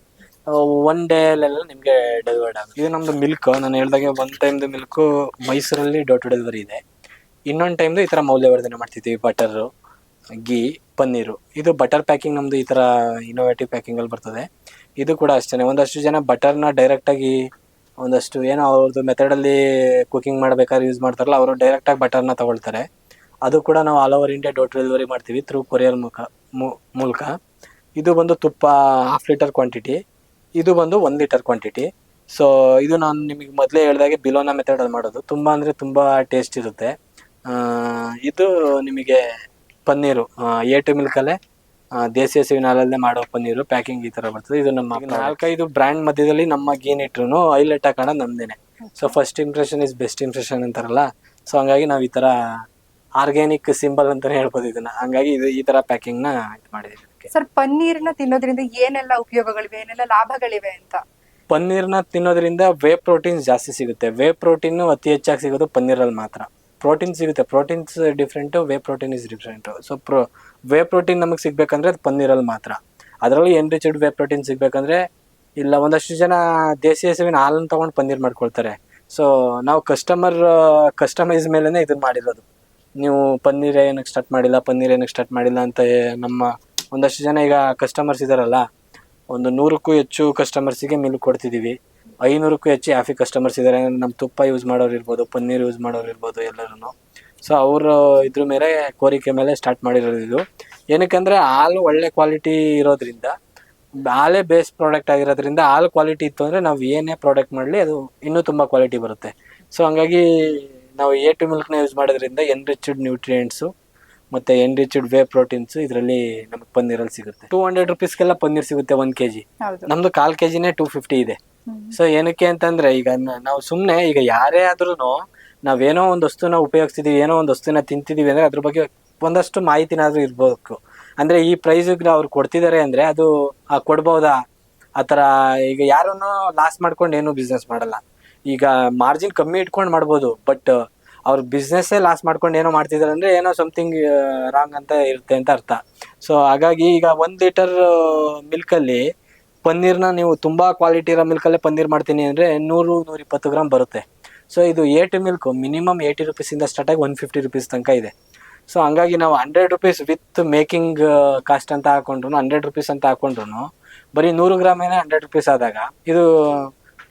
ಒನ್ ಡೇಲೆಲ್ಲ ನಿಮಗೆ ಡೆಲಿವರ್ಡ್ ಆಗುತ್ತೆ. ಇದು ನಮ್ಮದು ಮಿಲ್ಕ್ ನಾನು ಹೇಳಿದಾಗೆ ಒಂದು ಟೈಮ್ದು ಮಿಲ್ಕು ಮೈಸೂರಲ್ಲಿ ಡೋರ್ ಟು ಡೆಲಿವರಿ ಇದೆ. ಇನ್ನೊಂದು ಟೈಮ್ದು ಈ ಥರ ಮೌಲ್ಯವರ್ಧನೆ ಮಾಡ್ತಿದ್ದೀವಿ ಬಟರು ಗೀ ಪನ್ನೀರು ಇದು ಬಟರ್ ಪ್ಯಾಕಿಂಗ್ ನಮ್ಮದು ಈ ಥರ ಇನೋವೇಟಿವ್ ಪ್ಯಾಕಿಂಗಲ್ಲಿ ಬರ್ತದೆ. ಇದು ಕೂಡ ಅಷ್ಟೇ ಒಂದಷ್ಟು ಜನ ಬಟರ್ನ ಡೈರೆಕ್ಟಾಗಿ ಒಂದಷ್ಟು ಏನೋ ಅವ್ರದ್ದು ಮೆಥಡಲ್ಲಿ ಕುಕಿಂಗ್ ಮಾಡ್ಬೇಕಾದ್ರೆ ಯೂಸ್ ಮಾಡ್ತಾರಲ್ಲ, ಅವರು ಡೈರೆಕ್ಟಾಗಿ ಬಟರ್ನ ತಗೊಳ್ತಾರೆ. ಅದು ಕೂಡ ನಾವು all over India door delivery ಮಾಡ್ತೀವಿ ಥ್ರೂ ಕೊರಿಯರ್ ಮುಖ ಮೂಲಕ. ಇದು ಬಂದು ತುಪ್ಪ ಹಾಫ್ ಲೀಟರ್ ಕ್ವಾಂಟಿಟಿ ಇದು ಬಂದು ಒಂದು ಲೀಟರ್ ಕ್ವಾಂಟಿಟಿ ಸೊ ಇದು ನಾನು ನಿಮಗೆ ಮೊದಲೇ ಹೇಳಿದಾಗೆ ಬಿಲೋನಾ ಮೆಥಡಲ್ಲಿ ಮಾಡೋದು. ತುಂಬ ಅಂದರೆ ತುಂಬ ಟೇಸ್ಟ್ ಇರುತ್ತೆ. ಇದು ನಿಮಗೆ ಪನ್ನೀರು ಎ ಟು ಮಿಲ್ಕಲ್ಲೇ ಅಲ್ಲೇ ದೇಸಿ ಹಸುವಿನ ಹಾಲಲ್ಲೇ ಮಾಡೋ ಪನ್ನೀರು ಪ್ಯಾಕಿಂಗ್ ಈ ತರ ಬರ್ತದೆ. ಇದು ನಮ್ಮ ನಾಲ್ಕೈದು ಬ್ರ್ಯಾಂಡ್ ಮಧ್ಯದಲ್ಲಿ ನಮ್ಮ ಗೀನ್ ಇಟ್ರು ಹೈಲೈಟ್ ಹಾಕೋಣ ನಮ್ದೇನೆ. So first impression is best impression ಅಂತಾರಲ್ಲ? ಸೊ ಹಂಗಾಗಿ ನಾವು ಈ ತರ ಆರ್ಗ್ಯಾನಿಕ್ ಸಿಂಬಲ್ ಅಂತಾನೆ ಹೇಳ್ಬೋದು ಇದನ್ನ. ಹಂಗಾಗಿ ಇದು ಈ ತರ ಪ್ಯಾಕಿಂಗ್ನ ಇದು ಮಾಡಿದೀವಿ. ಸರ್ ಪನ್ನೀರ್ನ ತಿನ್ನೋದ್ರಿಂದ ಏನೆಲ್ಲ ಉಪಯೋಗಗಳಿವೆ? ಏನೆಲ್ಲ ಲಾಭಗಳಿವೆ ಅಂತ? ಪನ್ನೀರ್ನ ತಿನ್ನೋದ್ರಿಂದ ವೇ ಪ್ರೋಟೀನ್ಸ್ ಜಾಸ್ತಿ ಸಿಗುತ್ತೆ. ವೇ ಪ್ರೋಟೀನ್ ಅತಿ ಹೆಚ್ಚಾಗಿ ಸಿಗೋದು ಪನ್ನೀರಲ್ಲಿ ಮಾತ್ರ. ಪ್ರೋಟೀನ್ ಸಿಗುತ್ತೆ proteins different whey protein is different so pro whey protein ನಮಗೆ ಸಿಗಬೇಕಂದ್ರೆ ಅದು ಪನ್ನೀರಲ್ಲಿ ಮಾತ್ರ. ಅದರಲ್ಲಿ ಎನ್ರಿಚ್ಡ್ ವೇ ಪ್ರೋಟೀನ್ ಸಿಗಬೇಕಂದ್ರೆ ಇಲ್ಲ, ಒಂದಷ್ಟು ಜನ ದೇಸಿ ಹಸುವಿನ ಹಾಲನ್ನು ತಗೊಂಡು ಪನ್ನೀರ್ ಮಾಡ್ಕೊಳ್ತಾರೆ. ಸೊ ನಾವು ಕಸ್ಟಮರ್ ಕಸ್ಟಮೈಸ್ ಮೇಲೇ ಇದನ್ನ ಮಾಡಿರೋದು. ನೀವು ಪನ್ನೀರ್ ಏನಕ್ಕೆ ಸ್ಟಾರ್ಟ್ ಮಾಡಿಲ್ಲ, ಪನ್ನೀರ್ ಏನಕ್ಕೆ ಸ್ಟಾರ್ಟ್ ಮಾಡಿಲ್ಲ ಅಂತ ನಮ್ಮ ಒಂದಷ್ಟು ಜನ ಈಗ ಕಸ್ಟಮರ್ಸ್ ಇದ್ದಾರಲ್ಲ ಒಂದು ನೂರಕ್ಕೂ ಹೆಚ್ಚು ಕಸ್ಟಮರ್ಸಿಗೆ ಮಿಲ್ಕ್ ಕೊಡ್ತಿದ್ದೀವಿ ಐನೂರಕ್ಕೂ ಹೆಚ್ಚು ಆಫಿ ಕಸ್ಟಮರ್ಸ್ ಇದ್ದಾರೆ ನಮ್ಮ ತುಪ್ಪ ಯೂಸ್ ಮಾಡೋರು ಇರ್ಬೋದು ಪನ್ನೀರ್ ಯೂಸ್ ಮಾಡೋರು ಇರ್ಬೋದು ಎಲ್ಲರೂ ಸೊ ಅವರು ಇದ್ರ ಮೇಲೆ ಕೋರಿಕೆ ಮೇಲೆ ಸ್ಟಾರ್ಟ್ ಮಾಡಿರೋದು ಇದು. ಏನಕ್ಕಂದ್ರೆ ಹಾಲು ಒಳ್ಳೆ ಕ್ವಾಲಿಟಿ ಇರೋದ್ರಿಂದ ಹಾಲೇ ಬೇಸ್ ಪ್ರಾಡಕ್ಟ್ ಆಗಿರೋದ್ರಿಂದ ಹಾಲು ಕ್ವಾಲಿಟಿ ಇತ್ತು ಅಂದರೆ ನಾವು ಏನೇ ಪ್ರಾಡಕ್ಟ್ ಮಾಡಲಿ ಅದು ಇನ್ನೂ ತುಂಬ ಕ್ವಾಲಿಟಿ ಬರುತ್ತೆ. ಸೊ ಹಂಗಾಗಿ ನಾವು ಎ ಟು ಮಿಲ್ಕ್ನ ಯೂಸ್ ಮಾಡೋದ್ರಿಂದ ಎನ್ರಿಚ್ಡ್ ನ್ಯೂಟ್ರಿಯೆಂಟ್ಸು ಮತ್ತು ಎನ್ರಿಚ್ಡ್ ವೇ ಪ್ರೋಟೀನ್ಸ್ ಇದರಲ್ಲಿ ನಮಗೆ ಪನ್ನೀರಲ್ಲಿ ಸಿಗುತ್ತೆ. ಟೂ ಹಂಡ್ರೆಡ್ ರುಪೀಸ್ಗೆಲ್ಲ ಪನ್ನೀರ್ ಸಿಗುತ್ತೆ ಒಂದು ಕೆ ಜಿ ನಮ್ಮದು ನಮ್ದು ಕಾಲ್ ಕೆ ಜಿನೇ ಟೂ ಫಿಫ್ಟಿ ಇದೆ. ಸೊ ಏನಕ್ಕೆ ಅಂತಂದ್ರೆ ಈಗ ನಾವು ಸುಮ್ನೆ ಈಗ ಯಾರೇ ಆದ್ರೂ ನಾವೇನೋ ಒಂದು ವಸ್ತುನ ಉಪಯೋಗಿಸ್ತಿದೀವಿ ಏನೋ ಒಂದು ವಸ್ತುನ ತಿಂತಿದೀವಿ ಅಂದ್ರೆ ಅದ್ರ ಬಗ್ಗೆ ಒಂದಷ್ಟು ಮಾಹಿತಿನಾದ್ರೂ ಇರ್ಬೇಕು. ಅಂದ್ರೆ ಈ ಪ್ರೈಸ್ಗೆ ಅವ್ರು ಕೊಡ್ತಿದಾರೆ ಅಂದ್ರೆ ಅದು ಆ, ಕೊಡ್ಬೋದಾ? ಆತರ ಈಗ ಯಾರನ್ನು ಲಾಸ್ ಮಾಡ್ಕೊಂಡು ಏನು ಬಿಸ್ನೆಸ್ ಮಾಡಲ್ಲ. ಈಗ ಮಾರ್ಜಿನ್ ಕಮ್ಮಿ ಇಟ್ಕೊಂಡು ಮಾಡ್ಬೋದು ಬಟ್ ಅವ್ರ ಬಿಸ್ನೆಸ್ಸೇ ಲಾಸ್ ಮಾಡ್ಕೊಂಡು ಏನೋ ಮಾಡ್ತಿದ್ದಾರೆ ಅಂದ್ರೆ ಏನೋ ಸಮಥಿಂಗ್ ರಾಂಗ್ ಅಂತ ಇರುತ್ತೆ ಅಂತ ಅರ್ಥ. ಸೊ ಹಾಗಾಗಿ ಈಗ ಒಂದ್ ಲೀಟರ್ ಮಿಲ್ಕಲ್ಲಿ ಪನ್ನೀರ್ನ ನೀವು ತುಂಬಾ ಕ್ವಾಲಿಟಿ ಇರೋ ಮಿಲ್ಕಲ್ಲೇ ಪನ್ನೀರ್ ಮಾಡ್ತೀನಿ ಅಂದ್ರೆ ನೂರು ನೂರ ಇಪ್ಪತ್ತು ಗ್ರಾಮ್ ಬರುತ್ತೆ. ಸೊ ಇದು ಏಟ್ ಮಿಲ್ಕ್ ಮಿನಿಮಮ್ ಏಯ್ಟಿ ರುಪೀಸಿಂದ ಸ್ಟಾರ್ಟ್ ಆಗಿ ಒನ್ ಫಿಫ್ಟಿ ರುಪೀಸ್ ತನಕ ಇದೆ. ಸೊ ಹಂಗಾಗಿ ನಾವು hundred rupees with making cost ಅಂತ ಹಾಕೊಂಡ್ರು ಹಂಡ್ರೆಡ್ ರುಪೀಸ್ ಅಂತ ಹಾಕೊಂಡ್ರು ಬರೀ ನೂರು ಗ್ರಾಮೇನೆ ಹಂಡ್ರೆಡ್ ರುಪೀಸ್ ಆದಾಗ, ಇದು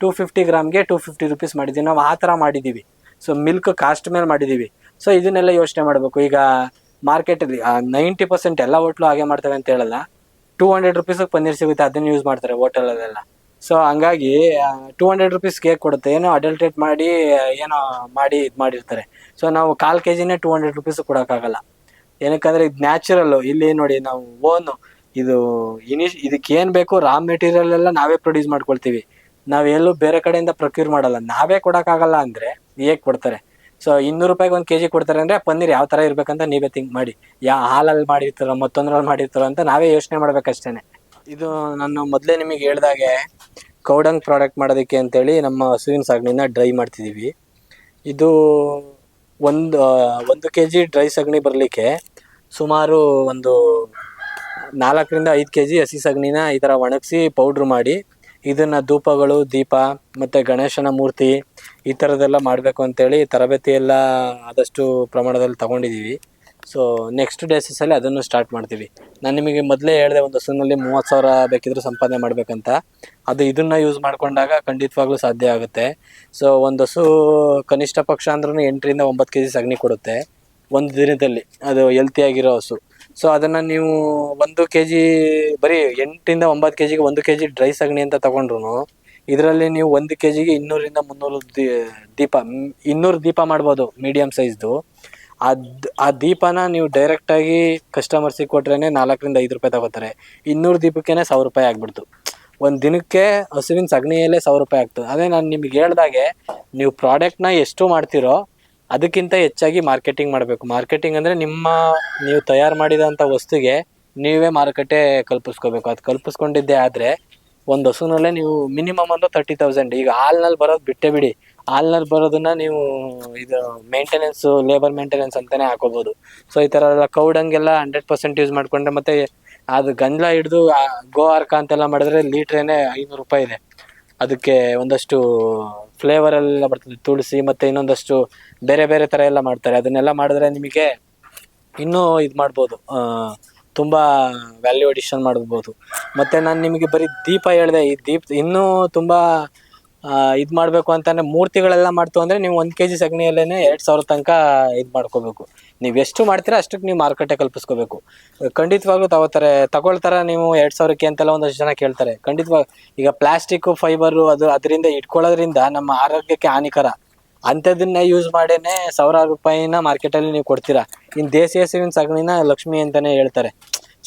ಟೂ ಫಿಫ್ಟಿ ಗ್ರಾಮ್ಗೆ ಟೂ ಫಿಫ್ಟಿ ರುಪೀಸ್ ಮಾಡಿದ್ದೀವಿ ನಾವು ಆ ಥರ ಮಾಡಿದ್ದೀವಿ. ಸೊ ಮಿಲ್ಕ್ ಕಾಸ್ಟ್ ಮೇಲೆ ಮಾಡಿದ್ದೀವಿ. ಸೊ ಇದನ್ನೆಲ್ಲ ಯೋಚನೆ ಮಾಡಬೇಕು. ಈಗ ಮಾರ್ಕೆಟಲ್ಲಿ ನೈಂಟಿ ಪರ್ಸೆಂಟ್ ಎಲ್ಲ ಹೋಟ್ಲು ಹಾಗೆ ಮಾಡ್ತವೆ ಅಂತ ಹೇಳಲ್ಲ. ಟೂ ಹಂಡ್ರೆಡ್ ರುಪೀಸ್ ಪನ್ನೀರ್ ಸಿಗುತ್ತೆ, ಅದನ್ನ ಯೂಸ್ ಮಾಡ್ತಾರೆ ಹೋಟೆಲಲ್ಲೆಲ್ಲ ಸೊ ಹಂಗಾಗಿ ಟೂ ಹಂಡ್ರೆಡ್ ರುಪೀಸ್ ಕೇಕ್ ಕೊಡುತ್ತೆ. ಏನೋ ಅಡಲ್ಟ್ರೇಟ್ ಮಾಡಿ, ಏನೋ ಮಾಡಿ ಇದು ಮಾಡಿರ್ತಾರೆ. ಸೊ ನಾವು ಕಾಲು ಕೆ ಜಿನೇ ಟೂ ಹಂಡ್ರೆಡ್ ರುಪೀಸ್ ಕೊಡೋಕ್ಕಾಗಲ್ಲ. ಏನಕ್ಕಂದ್ರೆ ಇದು ನ್ಯಾಚುರಲ್ ಇಲ್ಲಿ ನೋಡಿ ನಾವು ಓನು, ಇದು ಇನಿಶ್ ಇದಕ್ಕೆ ಏನು ಬೇಕು ರಾ ಮೆಟೀರಿಯಲ್ ಎಲ್ಲ ನಾವೇ ಪ್ರೊಡ್ಯೂಸ್ ಮಾಡ್ಕೊಳ್ತೀವಿ. ನಾವೆಲ್ಲೂ ಬೇರೆ ಕಡೆಯಿಂದ ಪ್ರೊಕ್ಯೂರ್ ಮಾಡಲ್ಲ. ನಾವೇ ಕೊಡೋಕ್ಕಾಗಲ್ಲ ಅಂದರೆ, ಹೇಗೆ ಕೊಡ್ತಾರೆ? ಸೊ ಇನ್ನೂರು ರೂಪಾಯಿಗೆ ಒಂದು ಕೆ ಜಿ ಕೊಡ್ತಾರೆ ಅಂದ್ರೆ, ಪನ್ನೀರ್ ಯಾವ ತರ ಇರ್ಬೇಕಂತ ನೀವೇ ಥಿಂಕ್ ಮಾಡಿ. ಯಾ ಹಾಲಲ್ಲಿ ಮಾಡಿರ್ತಾರೋ ಮತ್ತೊಂದ್ರಲ್ಲಿ ಮಾಡಿರ್ತಾರೋ ಅಂತ ನಾವೇ ಯೋಚನೆ ಮಾಡ್ಬೇಕಷ್ಟೇನೆ. ಇದು ನಾನು ಮೊದಲೇ ನಿಮಗೆ ಹೇಳ್ದಾಗೆ ಕೌಡಂಗ್ ಪ್ರಾಡಕ್ಟ್ ಮಾಡೋದಕ್ಕೆ ಅಂತೇಳಿ ನಮ್ಮ ಹಸುವಿನ ಸಗಣಿನ ಡ್ರೈ ಮಾಡ್ತಿದ್ದೀವಿ ಇದು ಒಂದು ಒಂದು ಕೆ ಜಿ ಡ್ರೈ ಸಗಣಿ ಬರಲಿಕ್ಕೆ ಸುಮಾರು ಒಂದು ನಾಲ್ಕರಿಂದ ಐದು ಕೆ ಜಿ ಹಸಿ ಸಗಣಿನ ಈ ಥರ ಒಣಗಿಸಿ ಪೌಡ್ರ್ ಮಾಡಿ ಇದನ್ನು ಧೂಪಗಳು, ದೀಪ ಮತ್ತು ಗಣೇಶನ ಮೂರ್ತಿ ಈ ಥರದ್ದೆಲ್ಲ ಮಾಡಬೇಕು ಅಂತೇಳಿ ತರಬೇತಿ ಎಲ್ಲ ಆದಷ್ಟು ಪ್ರಮಾಣದಲ್ಲಿ ತಗೊಂಡಿದ್ದೀವಿ ಸೊ ನೆಕ್ಸ್ಟ್ ಡೇಸಸಲ್ಲಿ ಅದನ್ನು ಸ್ಟಾರ್ಟ್ ಮಾಡ್ತೀವಿ. ನಾನು ನಿಮಗೆ ಮೊದಲೇ ಹೇಳಿದೆ ಒಂದು ಹಸುನಲ್ಲಿ ಮೂವತ್ತು ಸಾವಿರ ಬೇಕಿದ್ರೆ ಸಂಪಾದನೆ ಮಾಡಬೇಕಂತ. ಅದು ಇದನ್ನು ಯೂಸ್ ಮಾಡ್ಕೊಂಡಾಗ ಖಂಡಿತವಾಗ್ಲೂ ಸಾಧ್ಯ ಆಗುತ್ತೆ. ಸೊ ಒಂದು ಹಸು ಕನಿಷ್ಠ ಪಕ್ಷ ಅಂದ್ರೂ ಎಂಟರಿಂದ ಒಂಬತ್ತು ಕೆ ಜಿ ಸಗಣಿ ಕೊಡುತ್ತೆ. ಒಂದು ದಿನದಲ್ಲಿ. ಅದು ಹೆಲ್ತಿಯಾಗಿರೋ ಹಸು. ಸೊ ಅದನ್ನ ನೀವು ಒಂದು ಕೆ ಜಿ ಬರೀ ಎಂಟರಿಂದ ಒಂಬತ್ತು ಕೆ ಜಿಗೆ ಒಂದು ಕೆ ಜಿ ಡ್ರೈ ಸಗಣಿ ಅಂತ ತಗೊಂಡ್ರು ಇದರಲ್ಲಿ ನೀವು ಒಂದು ಕೆ ಜಿಗೆ ಇನ್ನೂರಿಂದ ಮುನ್ನೂರು ದೀಪ ಇನ್ನೂರು ದೀಪ ಮಾಡ್ಬೋದು ಮೀಡಿಯಮ್ ಸೈಜ್ದು ಅದು, ಆ ದೀಪನ ನೀವು ಡೈರೆಕ್ಟಾಗಿ ಕಸ್ಟಮರ್ಸಿಗೆ ಕೊಟ್ರೇ ನಾಲ್ಕರಿಂದ ಐದು ರೂಪಾಯಿ ತಗೋತಾರೆ. ಇನ್ನೂರು ದೀಪಕ್ಕೇನೆ ಸಾವಿರ ರೂಪಾಯಿ ಆಗ್ಬಿಡ್ತು. ಒಂದು ದಿನಕ್ಕೆ ಹಸುವಿನ ಸಗಣಿಯಲ್ಲೇ ಸಾವಿರ ರೂಪಾಯಿ ಆಗ್ತದೆ. ಅದೇ ನಾನು ನಿಮಗೆ ಹೇಳ್ದಾಗೆ, ನೀವು ಪ್ರಾಡಕ್ಟ್ನ ಎಷ್ಟು ಮಾಡ್ತೀರೋ ಅದಕ್ಕಿಂತ ಹೆಚ್ಚಾಗಿ ಮಾರ್ಕೆಟಿಂಗ್ ಮಾಡಬೇಕು. ಮಾರ್ಕೆಟಿಂಗ್ ಅಂದರೆ ನಿಮ್ಮ, ನೀವು ತಯಾರು ಮಾಡಿದಂಥ ವಸ್ತುಗೆ ನೀವೇ ಮಾರುಕಟ್ಟೆ ಕಲ್ಪಿಸ್ಕೋಬೇಕು. ಅದು ಕಲ್ಪಿಸ್ಕೊಂಡಿದ್ದೆ ಆದರೆ ಒಂದು ಹಸುನಲ್ಲೇ ನೀವು ಮಿನಿಮಮ್ ಅಂದ್ರೆ ತರ್ಟಿ ತೌಸಂಡ್ ಈಗ ಹಾಲ್ನಲ್ಲಿ ಬರೋದು ಬಿಟ್ಟೇ ಬಿಡಿ. ಹಾಲ್ನಲ್ಲಿ ಬರೋದನ್ನ ನೀವು ಇದು ಮೇಂಟೆನೆನ್ಸ್ ಲೇಬರ್ ಮೇಂಟೆನೆನ್ಸ್ ಅಂತಾನೆ ಹಾಕೋಬಹುದು ಸೊ ಈ ಥರ ಎಲ್ಲ ಕೌಡಂಗೆಲ್ಲ ಹಂಡ್ರೆಡ್ ಪರ್ಸೆಂಟ್ ಯೂಸ್ ಮಾಡ್ಕೊಂಡ್ರೆ ಮತ್ತೆ ಅದು ಗಂಜಲ ಹಿಡಿದು ಗೋ ಅರ್ಕ ಅಂತೆಲ್ಲ ಮಾಡಿದ್ರೆ ಲೀಟ್ರೇನೆ ಐನೂರು ರೂಪಾಯಿ ಇದೆ. ಅದಕ್ಕೆ ಒಂದಷ್ಟು ಫ್ಲೇವರ್ ಎಲ್ಲ ಬರ್ತದೆ. ತುಳಸಿ ಮತ್ತೆ ಇನ್ನೊಂದಷ್ಟು ಬೇರೆ ಬೇರೆ ತರ ಎಲ್ಲ ಮಾಡ್ತಾರೆ. ಅದನ್ನೆಲ್ಲ ಮಾಡಿದ್ರೆ ನಿಮಗೆ ಇನ್ನೂ ಇದು ಮಾಡ್ಬೋದು. ತುಂಬಾ ವ್ಯಾಲ್ಯೂ ಅಡಿಷನ್ ಮಾಡ್ಬೋದು. ಮತ್ತೆ ನಾನು ನಿಮಗೆ ಬರೀ ದೀಪ ಹೇಳಿದೆ, ಈ ದೀಪ ಇನ್ನೂ ತುಂಬಾ ಇದು ಮಾಡಬೇಕು ಅಂತಾನೆ ಮೂರ್ತಿಗಳೆಲ್ಲ ಮಾಡ್ತು ಅಂದ್ರೆ ನೀವು ಒಂದು ಕೆ ಜಿ ಸಗಣಿಯಲ್ಲೇನೆ ಎರಡು ಸಾವಿರ ತನಕ ಇದು ಮಾಡ್ಕೋಬೇಕು. ನೀವು ಎಷ್ಟು ಮಾಡ್ತೀರಾ ಅಷ್ಟಕ್ಕೆ ನೀವು ಮಾರುಕಟ್ಟೆ ಕಲ್ಪಿಸ್ಕೋಬೇಕು. ಖಂಡಿತವಾಗ್ಲೂ ತಗೋತಾರೆ ತಗೊಳ್ತಾರ ನೀವು ಎರಡು ಸಾವಿರಕ್ಕೆ ಅಂತೆಲ್ಲ ಒಂದಷ್ಟು ಜನ ಕೇಳ್ತಾರೆ. ಖಂಡಿತವಾಗ ಈಗ ಪ್ಲಾಸ್ಟಿಕ್ ಫೈಬರು ಅದು ಅದರಿಂದ ಇಟ್ಕೊಳ್ಳೋದ್ರಿಂದ ನಮ್ಮ ಆರೋಗ್ಯಕ್ಕೆ ಹಾನಿಕರ. ಅಂಥದನ್ನ ಯೂಸ್ ಮಾಡೇನೆ ಸಾವಿರಾರು ರೂಪಾಯಿನ ಮಾರ್ಕೆಟಲ್ಲಿ ನೀವು ಕೊಡ್ತೀರಾ. ಇನ್ನು ದೇಸಿ ಹೆಸರಿನ ಸಗಣಿನ ಲಕ್ಷ್ಮಿ ಅಂತಾನೆ ಹೇಳ್ತಾರೆ.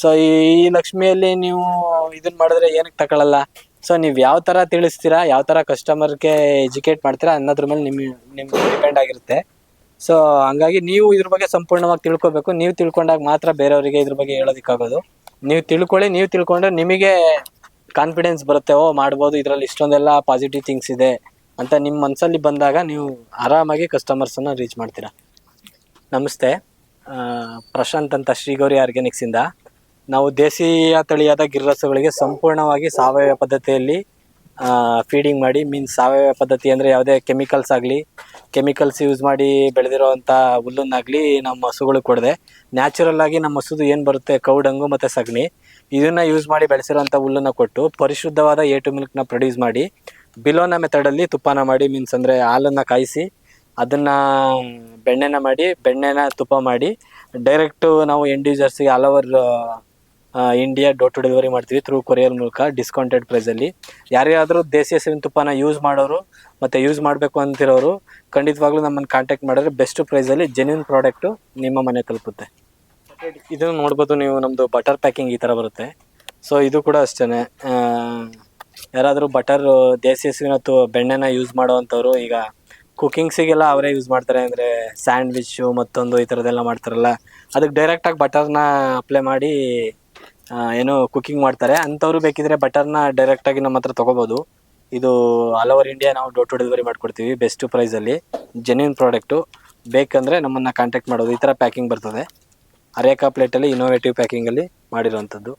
ಸೊ ಈ ಲಕ್ಷ್ಮಿಯಲ್ಲಿ ನೀವು ಇದನ್ನ ಮಾಡಿದ್ರೆ ಏನಕ್ಕೆ ತಗೊಳ್ಳಲ್ಲ ಸೊ ನೀವು ಯಾವ ಥರ ತಿಳಿಸ್ತೀರಾ? ಯಾವ ಥರ ಕಸ್ಟಮರ್ಗೆ ಎಜುಕೇಟ್ ಮಾಡ್ತೀರಾ ಅನ್ನೋದ್ರ ಮೇಲೆ ನಿಮ್ಮ ನಿಮ್ಗೆ ಡಿಪೆಂಡ್ ಆಗಿರುತ್ತೆ. ಸೊ ಹಂಗಾಗಿ ನೀವು ಇದ್ರ ಬಗ್ಗೆ ಸಂಪೂರ್ಣವಾಗಿ ತಿಳ್ಕೊಬೇಕು. ನೀವು ತಿಳ್ಕೊಂಡಾಗ ಮಾತ್ರ ಬೇರೆಯವರಿಗೆ ಇದ್ರ ಬಗ್ಗೆ ಹೇಳೋದಕ್ಕಾಗೋದು. ನೀವು ತಿಳ್ಕೊಳ್ಳಿ, ನೀವು ತಿಳ್ಕೊಂಡ್ರೆ ನಿಮಗೆ ಕಾನ್ಫಿಡೆನ್ಸ್ ಬರುತ್ತೆ. ಓ, ಮಾಡ್ಬೋದು, ಇದರಲ್ಲಿ ಇಷ್ಟೊಂದೆಲ್ಲ ಪಾಸಿಟಿವ್ ಥಿಂಗ್ಸ್ ಇದೆ ಅಂತ ನಿಮ್ಮ ಮನಸ್ಸಲ್ಲಿ ಬಂದಾಗ ನೀವು ಆರಾಮಾಗಿ ಕಸ್ಟಮರ್ಸನ್ನು ರೀಚ್ ಮಾಡ್ತೀರಾ. ನಮಸ್ತೆ. ಪ್ರಶಾಂತ್ ಅಂತ ಶ್ರೀಗೌರಿ ಆರ್ಗ್ಯಾನಿಕ್ಸಿಂದ ನಾವು ದೇಶೀಯ ತಳಿಯಾದ ಗಿರ್ರಸುಗಳಿಗೆ ಸಂಪೂರ್ಣವಾಗಿ ಸಾವಯವ ಪದ್ಧತಿಯಲ್ಲಿ ಫೀಡಿಂಗ್ ಮಾಡಿ ಮೀನ್ಸ್ ಸಾವಯವ ಪದ್ಧತಿ ಅಂದರೆ ಯಾವುದೇ ಕೆಮಿಕಲ್ಸ್ ಆಗಲಿ ಕೆಮಿಕಲ್ಸ್ ಯೂಸ್ ಮಾಡಿ ಬೆಳೆದಿರೋವಂಥ ಹುಲ್ಲನ್ನಾಗಲಿ ನಮ್ಮ ಹಸುಗಳಿಗೆ ಕೊಡದೆ. ನ್ಯಾಚುರಲ್ ಆಗಿ ನಮ್ಮ ಹಸುದು ಏನು ಬರುತ್ತೆ? ಕೌಡಂಗು ಮತ್ತು ಸಗಣಿ. ಇದನ್ನು ಯೂಸ್ ಮಾಡಿ ಬೆಳೆಸಿರೋಂಥ ಹುಲ್ಲನ್ನು ಕೊಟ್ಟು ಪರಿಶುದ್ಧವಾದ ಏ ಟು ಮಿಲ್ಕ್ನ ಪ್ರೊಡ್ಯೂಸ್ ಮಾಡಿ, ಬಿಲೋನ ಮೆಥಡಲ್ಲಿ ತುಪ್ಪನ ಮಾಡಿ ಮೀನ್ಸ್ ಅಂದರೆ ಹಾಲನ್ನು ಕಾಯಿಸಿ, ಅದನ್ನು ಬೆಣ್ಣೆನ ಮಾಡಿ, ಬೆಣ್ಣೆನ ತುಪ್ಪ ಮಾಡಿ ಡೈರೆಕ್ಟು ನಾವು end ಯೂಸರ್ಸಿಗೆ all over India door to delivery ಮಾಡ್ತೀವಿ ಥ್ರೂ ಕೊರಿಯರ್ ಮೂಲಕ ಡಿಸ್ಕೌಂಟೆಡ್ ಪ್ರೈಸಲ್ಲಿ ಯಾರ್ಯಾದರೂ ದೇಸಿ ಹಸುವಿನ ತುಪ್ಪನ ಯೂಸ್ ಮಾಡೋರು ಮತ್ತು ಯೂಸ್ ಮಾಡಬೇಕು ಅಂತಿರೋರು, ಖಂಡಿತವಾಗ್ಲೂ ನಮ್ಮನ್ನು ಕಾಂಟ್ಯಾಕ್ಟ್ ಮಾಡಿದ್ರೆ ಬೆಸ್ಟ್ ಪ್ರೈಸಲ್ಲಿ ಜೆನ್ಯೂನ್ ಪ್ರಾಡಕ್ಟು ನಿಮ್ಮ ಮನೆ ತಲುಪುತ್ತೆ. ಇದು ನೋಡ್ಬೋದು ನೀವು ನಮ್ಮದು ಬಟರ್ ಪ್ಯಾಕಿಂಗ್ ಈ ಥರ ಬರುತ್ತೆ. ಸೊ ಇದು ಕೂಡ ಅಷ್ಟೇ ಯಾರಾದರೂ ಬಟರ್ ದೇಸಿ ಹಸುವಿನ ತು, ಬೆಣ್ಣೆನ ಯೂಸ್ ಮಾಡೋವಂಥವ್ರು, ಈಗ ಕುಕಿಂಗ್ಸಿಗೆಲ್ಲ ಅವರೇ ಯೂಸ್ ಮಾಡ್ತಾರೆ. ಅಂದರೆ ಸ್ಯಾಂಡ್ವಿಚ್ಚು ಮತ್ತೊಂದು ಈ ಥರದ್ದೆಲ್ಲ ಮಾಡ್ತಾರಲ್ಲ, ಅದಕ್ಕೆ ಡೈರೆಕ್ಟಾಗಿ ಬಟರ್ನ ಅಪ್ಲೈ ಮಾಡಿ ಏನು ಕುಕ್ಕಿಂಗ್ ಮಾಡ್ತಾರೆ. ಅಂಥವ್ರು ಬೇಕಿದ್ರೆ ಬಟರ್ನ ಡೈರೆಕ್ಟಾಗಿ ನಮ್ಮ ಹತ್ರ ತೊಗೋಬೋದು. ಇದು ಆಲ್ ಓವರ್ ಇಂಡಿಯಾ ನಾವು ಡೋರ್ ಟು ಡೆಲಿವರಿ ಮಾಡ್ಕೊಡ್ತೀವಿ ಬೆಸ್ಟ್ ಪ್ರೈಸಲ್ಲಿ ಜೆನ್ಯೂನ್ ಪ್ರಾಡಕ್ಟು ಬೇಕಂದರೆ ನಮ್ಮನ್ನು ಕಾಂಟ್ಯಾಕ್ಟ್ ಮಾಡೋದು. ಈ ಥರ ಪ್ಯಾಕಿಂಗ್ ಬರ್ತದೆ. ಅರೇಕಾ ಪ್ಲೇಟಲ್ಲಿ ಇನೋವೇಟಿವ್ ಪ್ಯಾಕಿಂಗಲ್ಲಿ ಮಾಡಿರೋವಂಥದ್ದು.